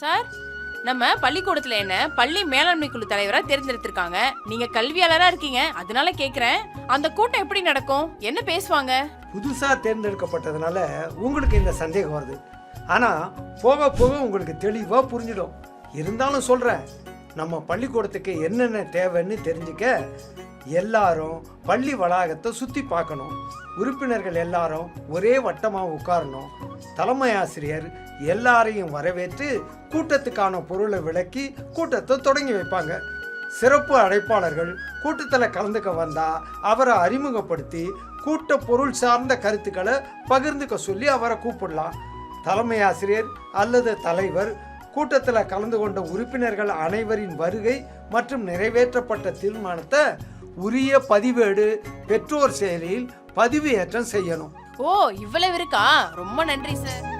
Sir நம்ம பள்ளிக்கூடத்துல என்ன பள்ளி மேலாண்மை குழு தலைவரா தேர்ந்தெடுத்திருக்காங்க. நீங்க கல்வியாளரா இருக்கீங்க அதனால கேக்குறேன். அந்த கூட்டம் எப்படி நடக்கும்? என்ன பேசுவாங்க? புதுசாக தேர்ந்தெடுக்கப்பட்டதுனால உங்களுக்கு இந்த சந்தேகம் வருது. ஆனால் போக போக உங்களுக்கு தெளிவாக புரிஞ்சிடும். இருந்தாலும் சொல்கிறேன் நம்ம பள்ளிக்கூடத்துக்கு என்னென்ன தேவைன்னு தெரிஞ்சுக்க எல்லாரும் பள்ளி வளாகத்தை சுற்றி பார்க்கணும். உறுப்பினர்கள் எல்லாரும் ஒரே வட்டமாக உட்காரணும். தலைமை ஆசிரியர் எல்லாரையும் வரவேற்று கூட்டத்துக்கான பொருளை விளக்கி கூட்டத்தை தொடங்கி வைப்பாங்க. சிறப்பு அழைப்பாளர்கள் கூட்டத்தில் கலந்துக்க வந்தால் அவரை அறிமுகப்படுத்தி கூட்ட பொருள் சார்ந்த கருத்துக்களை பகிர்ந்துக்க சொல்லி அவரை கூப்பிடலாம். தலைமை ஆசிரியர் அல்லது தலைவர் கூட்டத்தில் கலந்து கொண்ட உறுப்பினர்கள் அனைவரின் வருகை மற்றும் நிறைவேற்றப்பட்ட தீர்மானத்தை உரிய பதிவேடு பெற்றோர் செயலியில் பதிவு ஏற்றம் செய்யணும். ஓ இவ்வளவு இருக்கா? ரொம்ப நன்றி சார்.